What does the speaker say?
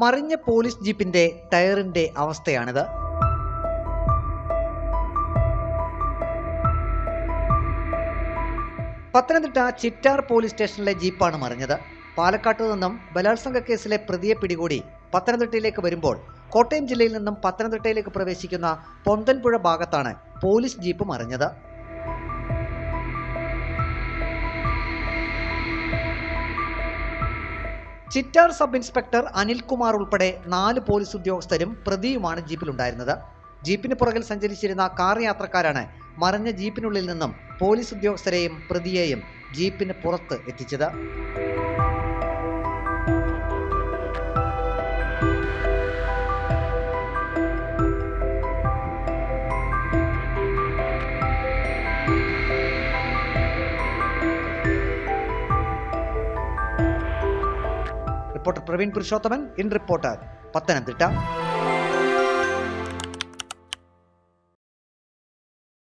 മറിഞ്ഞ പോലീസ് ജീപ്പിന്റെ ടയറിന്റെ അവസ്ഥയാണിത്. പത്തനംതിട്ട ചിറ്റാർ പോലീസ് സ്റ്റേഷനിലെ ജീപ്പാണ് മറിഞ്ഞത്. പാലക്കാട്ടു നിന്നും ബലാത്സംഗ കേസിലെ പ്രതിയെ പിടികൂടി പത്തനംതിട്ടയിലേക്ക് വരുമ്പോൾ കോട്ടയം ജില്ലയിൽ നിന്നും പത്തനംതിട്ടയിലേക്ക് പ്രവേശിക്കുന്ന പൊന്തൻപുഴ ഭാഗത്താണ് പോലീസ് ജീപ്പ് മറിഞ്ഞത്. ചിറ്റാർ സബ് ഇൻസ്പെക്ടർ അനിൽകുമാർ ഉൾപ്പെടെ നാല് പോലീസ് ഉദ്യോഗസ്ഥരും പ്രതിയുമാണ് ജീപ്പിലുണ്ടായിരുന്നത്. ജീപ്പിന് പുറകിൽ സഞ്ചരിച്ചിരുന്ന കാർ യാത്രക്കാരാണ് മറിഞ്ഞ ജീപ്പിനുള്ളിൽ നിന്നും പോലീസ് ഉദ്യോഗസ്ഥരെയും പ്രതിയെയും ജീപ്പിന് പുറത്ത് എത്തിച്ചത്. Reporter Praveen Purushothaman in reporter Pathanamthitta.